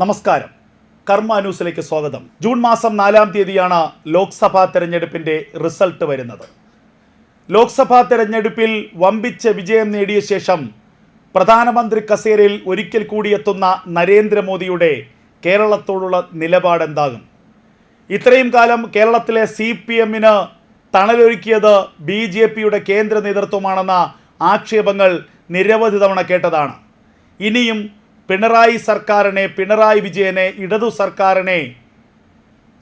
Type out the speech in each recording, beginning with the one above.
നമസ്കാരം. കർമ്മ ന്യൂസിലേക്ക് സ്വാഗതം. ജൂൺ മാസം നാലാം തീയതിയാണ് ലോക്സഭാ തെരഞ്ഞെടുപ്പിന്റെ റിസൾട്ട് വരുന്നത്. ലോക്സഭാ തെരഞ്ഞെടുപ്പിൽ വമ്പിച്ച വിജയം നേടിയ ശേഷം പ്രധാനമന്ത്രി കസേരയിൽ ഒരിക്കൽ കൂടി എത്തുന്ന നരേന്ദ്രമോദിയുടെ കേരളത്തോടുള്ള നിലപാടെന്താകും? ഇത്രയും കാലം കേരളത്തിലെ സി പി എമ്മിന് തണലൊരുക്കിയത് ബി ജെ പിയുടെ കേന്ദ്ര നേതൃത്വമാണെന്ന ആക്ഷേപങ്ങൾ നിരവധി തവണ കേട്ടതാണ്. ഇനിയും പിണറായി സർക്കാരിനെ പിണറായി വിജയനെ ഇടതു സർക്കാരിനെ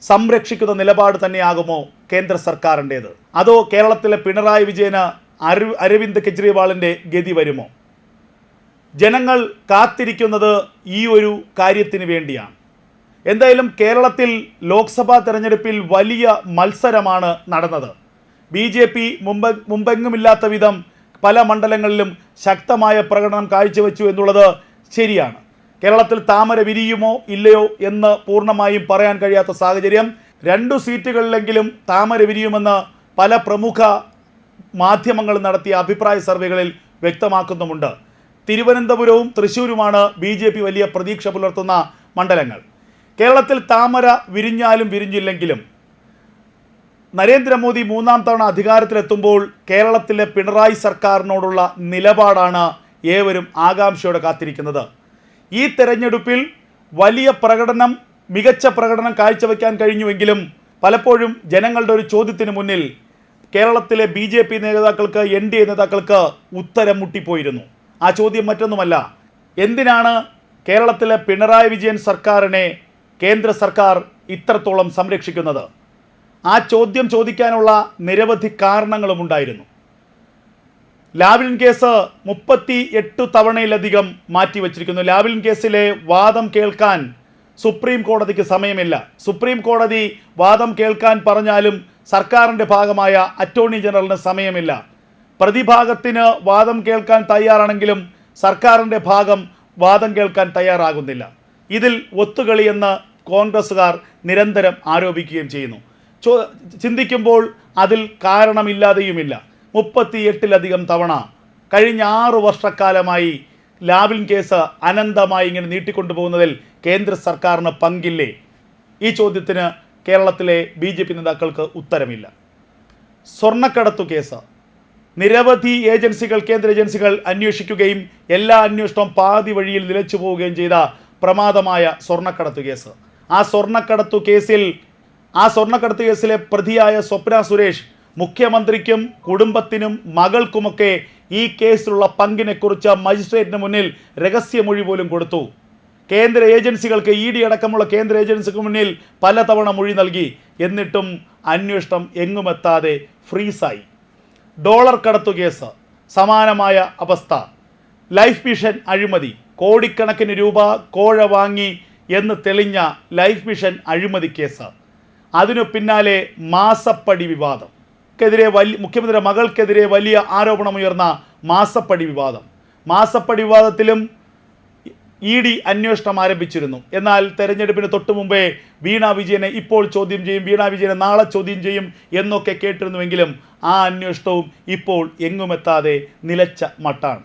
സംരക്ഷിക്കുന്ന നിലപാട് തന്നെയാകുമോ കേന്ദ്ര സർക്കാരിന്റേത്? അതോ കേരളത്തിലെ പിണറായി വിജയന് അരു അരവിന്ദ് കെജ്രിവാളിന്റെ ഗതി വരുമോ? ജനങ്ങൾ കാത്തിരിക്കുന്നത് ഈ ഒരു കാര്യത്തിന് വേണ്ടിയാണ്. എന്തായാലും കേരളത്തിൽ ലോക്സഭാ തെരഞ്ഞെടുപ്പിൽ വലിയ മത്സരമാണ് നടന്നത്. ബി ജെ പി മുമ്പ് മുമ്പെങ്ങുമില്ലാത്ത വിധം പല മണ്ഡലങ്ങളിലും ശക്തമായ പ്രകടനം കാഴ്ചവെച്ചു എന്നുള്ളത് ശരിയാണ്. കേരളത്തിൽ താമര വിരിയുമോ ഇല്ലയോ എന്ന് പൂർണമായും പറയാൻ കഴിയാത്ത സാഹചര്യം രണ്ടു സീറ്റുകളിലെങ്കിലും താമര വിരിയുമെന്ന് പല പ്രമുഖ മാധ്യമങ്ങൾ നടത്തിയ അഭിപ്രായ സർവേകളിൽ വ്യക്തമാക്കുന്നുമുണ്ട്. തിരുവനന്തപുരവും തൃശ്ശൂരുമാണ് ബി ജെ പി വലിയ പ്രതീക്ഷ പുലർത്തുന്ന മണ്ഡലങ്ങൾ. കേരളത്തിൽ താമര വിരിഞ്ഞാലും വിരിഞ്ഞില്ലെങ്കിലും നരേന്ദ്രമോദി മൂന്നാം തവണ അധികാരത്തിലെത്തുമ്പോൾ കേരളത്തിലെ പിണറായി സർക്കാരിനോടുള്ള നിലപാടാണ് ഏവരും ആകാംക്ഷയോടെ കാത്തിരിക്കുന്നത്. ഈ തെരഞ്ഞെടുപ്പിൽ വലിയ പ്രകടനം മികച്ച പ്രകടനം കാഴ്ചവെക്കാൻ കഴിഞ്ഞുവെങ്കിലും പലപ്പോഴും ജനങ്ങളുടെ ഒരു ചോദ്യത്തിന് മുന്നിൽ കേരളത്തിലെ ബി ജെ പി നേതാക്കൾക്ക് എൻ ഡി എ നേതാക്കൾക്ക് ഉത്തരം മുട്ടിപ്പോയിരുന്നു. ആ ചോദ്യം മറ്റൊന്നുമല്ല. എന്തിനാണ് കേരളത്തിലെ പിണറായി വിജയൻ സർക്കാരിനെ കേന്ദ്ര സർക്കാർ ഇത്രത്തോളം സംരക്ഷിക്കുന്നത്? ആ ചോദ്യം ചോദിക്കാനുള്ള നിരവധി കാരണങ്ങളും ഉണ്ടായിരുന്നു ലാവ്ലിൻ കേസ് മുപ്പത്തി എട്ട് തവണയിലധികം മാറ്റിവെച്ചിരിക്കുന്നു. ലാവ്ലിൻ കേസിലെ വാദം കേൾക്കാൻ സുപ്രീം കോടതിക്ക് സമയമില്ല. സുപ്രീം കോടതി വാദം കേൾക്കാൻ പറഞ്ഞാലും സർക്കാരിന്റെ ഭാഗമായ അറ്റോർണി ജനറലിന് സമയമില്ല. പ്രതിഭാഗത്തിന് വാദം കേൾക്കാൻ തയ്യാറാണെങ്കിലും സർക്കാരിന്റെ ഭാഗം വാദം കേൾക്കാൻ തയ്യാറാകുന്നില്ല. ഇതിൽ ഒത്തുകളിയെന്ന് കോൺഗ്രസ്സുകാർ നിരന്തരം ആരോപിക്കുകയും ചെയ്യുന്നു. ചിന്തിക്കുമ്പോൾ അതിൽ കാരണമില്ലാതെയുമില്ല. മുപ്പത്തിയെട്ടിലധികം തവണ കഴിഞ്ഞ ആറു വർഷക്കാലമായി ലാവ്ലിൻ കേസ് അനന്തമായി ഇങ്ങനെ നീട്ടിക്കൊണ്ടുപോകുന്നതിൽ കേന്ദ്ര സർക്കാരിന് പങ്കില്ലേ? ഈ ചോദ്യത്തിന് കേരളത്തിലെ ബി ജെ പി നേതാക്കൾക്ക് ഉത്തരമില്ല. സ്വർണക്കടത്തു കേസ്. നിരവധി ഏജൻസികൾ കേന്ദ്ര ഏജൻസികൾ അന്വേഷിക്കുകയും എല്ലാ അന്വേഷണവും പാതി വഴിയിൽ നിലച്ചു പോവുകയും ചെയ്ത പ്രമാദമായ സ്വർണക്കടത്തു കേസ്. ആ സ്വർണക്കടത്തു കേസിൽ ആ സ്വർണക്കടത്തു കേസിലെ പ്രതിയായ സ്വപ്ന സുരേഷ് മുഖ്യമന്ത്രിക്കും കുടുംബത്തിനും മകൾക്കുമൊക്കെ ഈ കേസിലുള്ള പങ്കിനെക്കുറിച്ച് മജിസ്ട്രേറ്റിന് മുന്നിൽ രഹസ്യമൊഴി പോലും കൊടുത്തു. കേന്ദ്ര ഏജൻസികൾക്ക് ഇ ഡി അടക്കമുള്ള കേന്ദ്ര ഏജൻസിക്ക് മുന്നിൽ പലതവണ മൊഴി നൽകി. എന്നിട്ടും അന്വേഷണം എങ്ങുമെത്താതെ ഫ്രീസായി. Dollar കടത്തു case. സമാനമായ അവസ്ഥ. ലൈഫ് മിഷൻ അഴിമതി. കോടിക്കണക്കിന് രൂപ കോഴ വാങ്ങി എന്ന് തെളിഞ്ഞ ലൈഫ് മിഷൻ അഴിമതി കേസ്. അതിനു പിന്നാലെ മാസപ്പടി വിവാദം. ക്കെതിരെ വലിയ മുഖ്യമന്ത്രിയുടെ മകൾക്കെതിരെ വലിയ ആരോപണമുയർന്ന മാസപ്പടി വിവാദം മാസപ്പടി വിവാദത്തിലും ഇ ഡി അന്വേഷണം ആരംഭിച്ചിരുന്നു എന്നാൽ തെരഞ്ഞെടുപ്പിന് തൊട്ടു മുമ്പേ വീണ വിജയനെ ഇപ്പോൾ ചോദ്യം ചെയ്യും വീണ വിജയനെ നാളെ ചോദ്യം ചെയ്യും എന്നൊക്കെ കേട്ടിരുന്നുവെങ്കിലും ആ അന്വേഷണവും ഇപ്പോൾ എങ്ങുമെത്താതെ നിലച്ച മട്ടാണ്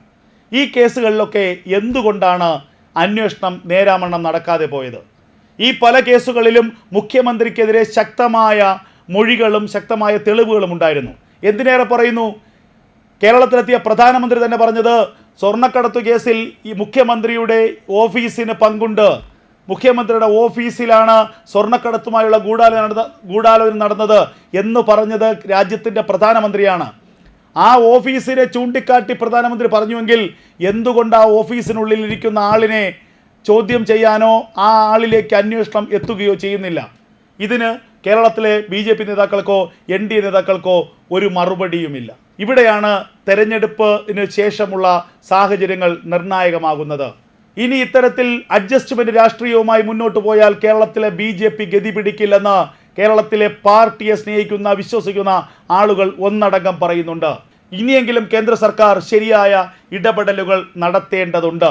ഈ കേസുകളിലൊക്കെ എന്തുകൊണ്ടാണ് അന്വേഷണം നേരാമണ്ണം നടക്കാതെ പോയത് ഈ പല കേസുകളിലും മുഖ്യമന്ത്രിക്കെതിരെ ശക്തമായ മൊഴികളും ശക്തമായ തെളിവുകളും ഉണ്ടായിരുന്നു. എന്തിനേറെ പറയുന്നു? കേരളത്തിലെത്തിയ പ്രധാനമന്ത്രി തന്നെ പറഞ്ഞത് സ്വർണക്കടത്തു കേസിൽ ഈ മുഖ്യമന്ത്രിയുടെ ഓഫീസിന് പങ്കുണ്ട്. മുഖ്യമന്ത്രിയുടെ ഓഫീസിലാണ് സ്വർണക്കടത്തുമായുള്ള ഗൂഢാലോചന നടന്ന ഗൂഢാലോചന നടന്നത് എന്ന് പറഞ്ഞത് രാജ്യത്തിന്റെ പ്രധാനമന്ത്രിയാണ്. ആ ഓഫീസിനെ ചൂണ്ടിക്കാട്ടി പ്രധാനമന്ത്രി പറഞ്ഞുവെങ്കിൽ എന്തുകൊണ്ട് ആ ഓഫീസിനുള്ളിൽ ഇരിക്കുന്ന ആളിനെ ചോദ്യം ചെയ്യാനോ ആ ആളിലേക്ക് അന്വേഷണം എത്തുകയോ ചെയ്യുന്നില്ല? ഇതിന് കേരളത്തിലെ ബി ജെ പി നേതാക്കൾക്കോ എൻ ഡി എ നേതാക്കൾക്കോ ഒരു മറുപടിയുമില്ല. ഇവിടെയാണ് തെരഞ്ഞെടുപ്പിന് ശേഷമുള്ള സാഹചര്യങ്ങൾ നിർണായകമാകുന്നത്. ഇനി ഇത്തരത്തിൽ അഡ്ജസ്റ്റ്മെന്റ് രാഷ്ട്രീയവുമായി മുന്നോട്ട് പോയാൽ കേരളത്തിലെ ബി ജെ പി ഗതി പിടിക്കില്ലെന്ന് കേരളത്തിലെ പാർട്ടിയെ സ്നേഹിക്കുന്ന വിശ്വസിക്കുന്ന ആളുകൾ ഒന്നടങ്കം പറയുന്നുണ്ട്. ഇനിയെങ്കിലും കേന്ദ്ര സർക്കാർ ശരിയായ ഇടപെടലുകൾ നടത്തേണ്ടതുണ്ട്.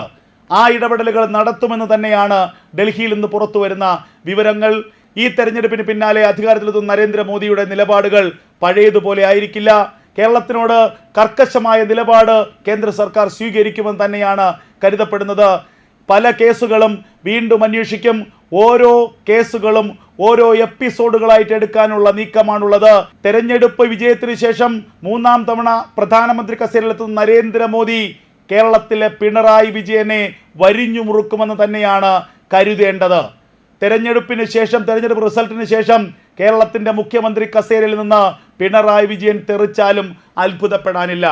ആ ഇടപെടലുകൾ നടത്തുമെന്ന് തന്നെയാണ് ഡൽഹിയിൽ നിന്ന് പുറത്തു വരുന്ന വിവരങ്ങൾ. ഈ തെരഞ്ഞെടുപ്പിന് പിന്നാലെ അധികാരത്തിലെത്തുന്ന നരേന്ദ്രമോദിയുടെ നിലപാടുകൾ പഴയതുപോലെ ആയിരിക്കില്ല. കേരളത്തിനോട് കർക്കശമായ നിലപാട് കേന്ദ്ര സർക്കാർ സ്വീകരിക്കുമെന്ന് തന്നെയാണ് കരുതപ്പെടുന്നത്. പല കേസുകളും വീണ്ടും അന്വേഷിക്കും. ഓരോ കേസുകളും ഓരോ എപ്പിസോഡുകളായിട്ട് എടുക്കാനുള്ള നീക്കമാണുള്ളത്. തെരഞ്ഞെടുപ്പ് വിജയത്തിന് ശേഷം മൂന്നാം തവണ പ്രധാനമന്ത്രി കസേരയിലെത്തുന്ന നരേന്ദ്രമോദി കേരളത്തിലെ പിണറായി വിജയനെ വരിഞ്ഞു മുറുക്കുമെന്ന് തന്നെയാണ് കരുതേണ്ടത്. തെരഞ്ഞെടുപ്പിന് ശേഷം തെരഞ്ഞെടുപ്പ് റിസൾട്ടിന് ശേഷം കേരളത്തിന്റെ മുഖ്യമന്ത്രി കസേരയിൽ നിന്ന് പിണറായി വിജയൻ തെറിച്ചാലും അത്ഭുതപ്പെടാനില്ല.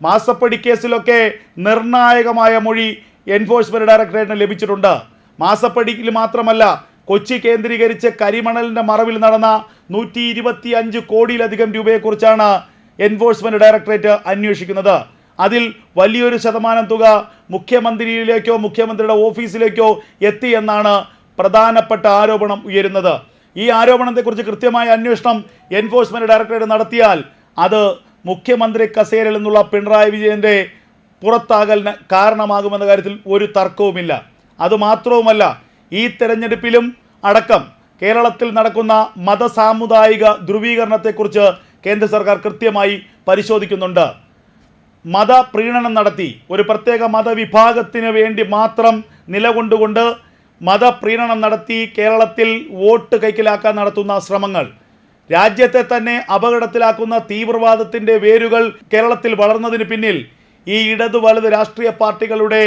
മാസപ്പടി കേസിലൊക്കെ നിർണായകമായ മൊഴി എൻഫോഴ്സ്മെന്റ് ഡയറക്ടറേറ്റിന് ലഭിച്ചിട്ടുണ്ട്. മാസപ്പടിയിൽ മാത്രമല്ല കൊച്ചി കേന്ദ്രീകരിച്ച് കരിമണലിന്റെ മറവിൽ നടന്ന നൂറ്റി ഇരുപത്തി അഞ്ച് കോടിയിലധികം രൂപയെക്കുറിച്ചാണ് എൻഫോഴ്സ്മെന്റ് ഡയറക്ടറേറ്റ് അന്വേഷിക്കുന്നത്. അതിൽ വലിയൊരു ശതമാനം തുക മുഖ്യമന്ത്രിയിലേക്കോ മുഖ്യമന്ത്രിയുടെ ഓഫീസിലേക്കോ എത്തി എന്നാണ് പ്രധാനപ്പെട്ട ആരോപണം ഉയരുന്നത്. ഈ ആരോപണത്തെക്കുറിച്ച് കൃത്യമായ അന്വേഷണം എൻഫോഴ്സ്മെന്റ് ഡയറക്ടറേറ്റ് നടത്തിയാൽ അത് മുഖ്യമന്ത്രി കസേരയിൽ നിന്നുള്ള പിണറായി വിജയന്റെ പുറത്താകലിന് കാരണമാകുമെന്ന കാര്യത്തിൽ ഒരു തർക്കവുമില്ല. അതുമാത്രവുമല്ല ഈ തെരഞ്ഞെടുപ്പിലും അടക്കം കേരളത്തിൽ നടക്കുന്ന മതസാമുദായിക ധ്രുവീകരണത്തെക്കുറിച്ച് കേന്ദ്ര സർക്കാർ കൃത്യമായി പരിശോധിക്കുന്നുണ്ട്. മതപ്രീണനം നടത്തി ഒരു പ്രത്യേക മതവിഭാഗത്തിന് വേണ്ടി മാത്രം നിലകൊണ്ടുകൊണ്ട് മതപ്രീണനം നടത്തി കേരളത്തിൽ വോട്ട് കൈക്കലാക്കാൻ നടത്തുന്ന ശ്രമങ്ങൾ രാജ്യത്തെ തന്നെ അപകടത്തിലാക്കുന്ന തീവ്രവാദത്തിന്റെ വേരുകൾ കേരളത്തിൽ വളർന്നതിന് പിന്നിൽ ഈ ഇടതു വലത് രാഷ്ട്രീയ പാർട്ടികളുടെ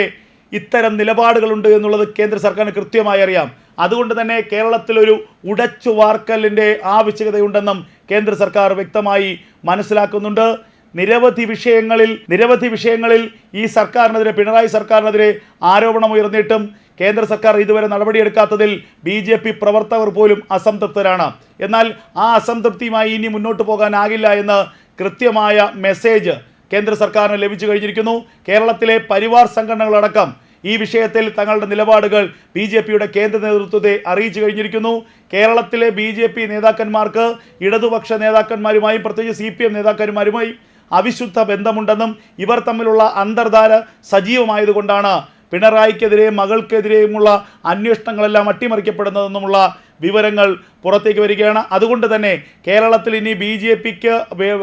ഇത്തരം നിലപാടുകളുണ്ട് എന്നുള്ളത് കേന്ദ്ര സർക്കാരിന് കൃത്യമായി അറിയാം. അതുകൊണ്ട് തന്നെ കേരളത്തിലൊരു ഉടച്ചു വാർക്കലിന്റെ ആവശ്യകതയുണ്ടെന്നും കേന്ദ്ര സർക്കാർ വ്യക്തമായി മനസ്സിലാക്കുന്നുണ്ട്. നിരവധി വിഷയങ്ങളിൽ നിരവധി വിഷയങ്ങളിൽ ഈ സർക്കാരിനെതിരെ പിണറായി സർക്കാരിനെതിരെ ആരോപണം ഉയർന്നിട്ടും കേന്ദ്ര സർക്കാർ ഇതുവരെ നടപടിയെടുക്കാത്തതിൽ ബി ജെ പി പ്രവർത്തകർ പോലും അസംതൃപ്തരാണ്. എന്നാൽ ആ അസംതൃപ്തിയുമായി ഇനി മുന്നോട്ട് പോകാനാകില്ല എന്ന് കൃത്യമായ മെസ്സേജ് കേന്ദ്ര സർക്കാരിന് ലഭിച്ചു കഴിഞ്ഞിരിക്കുന്നു. കേരളത്തിലെ പരിവാർ സംഘടനകളടക്കം ഈ വിഷയത്തിൽ തങ്ങളുടെ നിലപാടുകൾ ബി ജെ പിയുടെ കേന്ദ്ര നേതൃത്വത്തെ അറിയിച്ചു കഴിഞ്ഞിരിക്കുന്നു. കേരളത്തിലെ ബി ജെ പി നേതാക്കന്മാർക്ക് ഇടതുപക്ഷ നേതാക്കന്മാരുമായും പ്രത്യേകിച്ച് സി പി എം നേതാക്കന്മാരുമായും അവിശുദ്ധ ബന്ധമുണ്ടെന്നും ഇവർ തമ്മിലുള്ള അന്തർധാര സജീവമായതുകൊണ്ടാണ് പിണറായിക്കെതിരെയും മകൾക്കെതിരെയുമുള്ള അന്വേഷണങ്ങളെല്ലാം അട്ടിമറിക്കപ്പെടുന്നതെന്നുമുള്ള വിവരങ്ങൾ പുറത്തേക്ക് വരികയാണ്. അതുകൊണ്ട് തന്നെ കേരളത്തിൽ ഇനി ബി ജെ പിക്ക്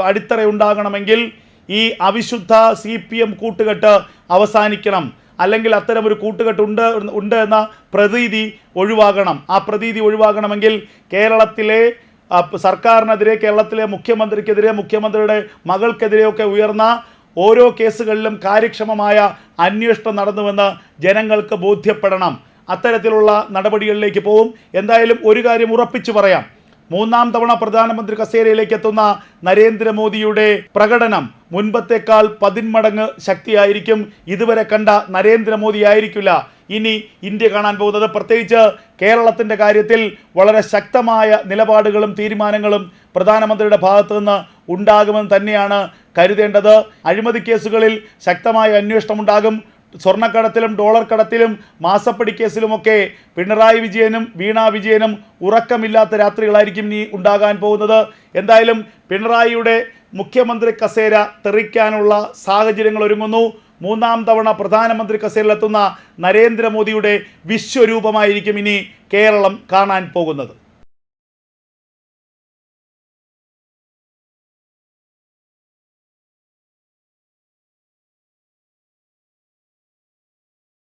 അടിത്തറയുണ്ടാകണമെങ്കിൽ ഈ അവിശുദ്ധ സി പി എം കൂട്ടുകെട്ട് അവസാനിക്കണം. അല്ലെങ്കിൽ അത്തരം ഒരു കൂട്ടുകെട്ട് ഉണ്ട് ഉണ്ട് എന്ന പ്രതീതി ഒഴിവാകണം. ആ പ്രതീതി ഒഴിവാകണമെങ്കിൽ കേരളത്തിലെ സർക്കാരിനെതിരെ കേരളത്തിലെ മുഖ്യമന്ത്രിക്കെതിരെ മുഖ്യമന്ത്രിയുടെ മകൾക്കെതിരെയൊക്കെ ഉയർന്ന ഓരോ കേസുകളിലും കാര്യക്ഷമമായ അന്വേഷണം നടന്നുവെന്ന് ജനങ്ങൾക്ക് ബോധ്യപ്പെടണം. അത്തരത്തിലുള്ള നടപടികളിലേക്ക് പോവും. എന്തായാലും ഒരു കാര്യം ഉറപ്പിച്ചു പറയാം. മൂന്നാം തവണ പ്രധാനമന്ത്രി കസേരയിലേക്ക് എത്തുന്ന നരേന്ദ്രമോദിയുടെ പ്രകടനം മുൻപത്തേക്കാൾ പതിന്മടങ്ങ് ശക്തിയായിരിക്കും. ഇതുവരെ കണ്ട നരേന്ദ്രമോദി ആയിരിക്കില്ല ഇനി ഇന്ത്യ കാണാൻ പോകുന്നത് പ്രത്യേകിച്ച് കേരളത്തിന്റെ കാര്യത്തിൽ വളരെ ശക്തമായ നിലപാടുകളും തീരുമാനങ്ങളും പ്രധാനമന്ത്രിയുടെ ഭാഗത്തു നിന്ന് ഉണ്ടാകുമെന്ന് തന്നെയാണ് കരുതേണ്ടത്. അഴിമതി കേസുകളിൽ ശക്തമായ അന്വേഷണം ഉണ്ടാകും. സ്വർണക്കടത്തിലും ഡോളർ കടത്തിലും മാസപ്പടി കേസിലുമൊക്കെ പിണറായി വിജയനും വീണ വിജയനും ഉറക്കമില്ലാത്ത രാത്രികളായിരിക്കും ഇനി ഉണ്ടാകാൻ പോകുന്നത്. എന്തായാലും പിണറായിയുടെ മുഖ്യമന്ത്രി കസേര തെറിക്കാനുള്ള സാഹചര്യങ്ങൾ ഒരുങ്ങുന്നു. മൂന്നാം തവണ പ്രധാനമന്ത്രി കസേരയിലെത്തുന്ന നരേന്ദ്രമോദിയുടെ വിശ്വരൂപമായിരിക്കും ഇനി കേരളം കാണാൻ പോകുന്നത്.